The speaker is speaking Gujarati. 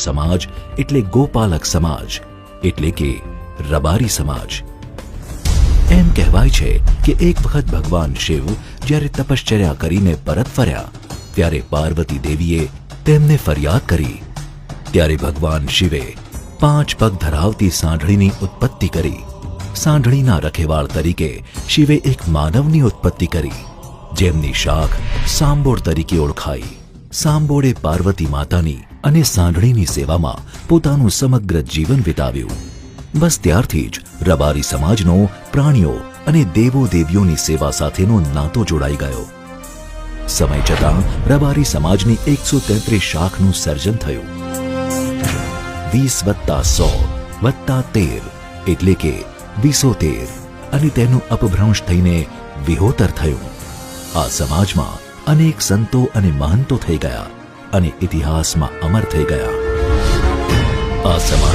સમાજ એટલે ગોપાલક સમાજ, એટલે કે રબારી સમાજ. એમ કહેવાય છે કે એક વખત ભગવાન શિવ જ્યારે તપશ્ચર્યા કરીને પરત ફર્યા, ત્યારે પાર્વતી દેવીએ તેમને ફરિયાદ કરી. ત્યારે ભગવાન શિવે પાંચ પગ ધરાવતી સાંઢળીની ઉત્પત્તિ કરી. સાંઢળીના રખેવાળ તરીકે શિવે એક માનવની ઉત્પત્તિ કરી, જેમની શાખ સાંબોળ તરીકે ઓળખાઈ. સાંબોળે પાર્વતી માતાની અને સાંઢળીની સેવામાં પોતાનું સમગ્ર જીવન વિતાવ્યું. બસ ત્યારથી જ રબારી સમાજનો, પ્રાણીઓ અને દેવો દેવીઓની સેવા સાથેનો નાતો જોડાઈ ગયો. સમય જતાં રબારી સમાજની એકસો તેત્રીસ શાખનું સર્જન થયું. વીસ વત્તા સો, વત્તા તેર એટલે કે વીસો તેર અને તેનું અપભ્રંશ થઈને વિહોતર થયું. આ સમાજમાં અનેક સંતો અને મહંતો થઈ ગયા. અને ઇતિહાસમાં અમર થઈ ગયા. આ સમાજ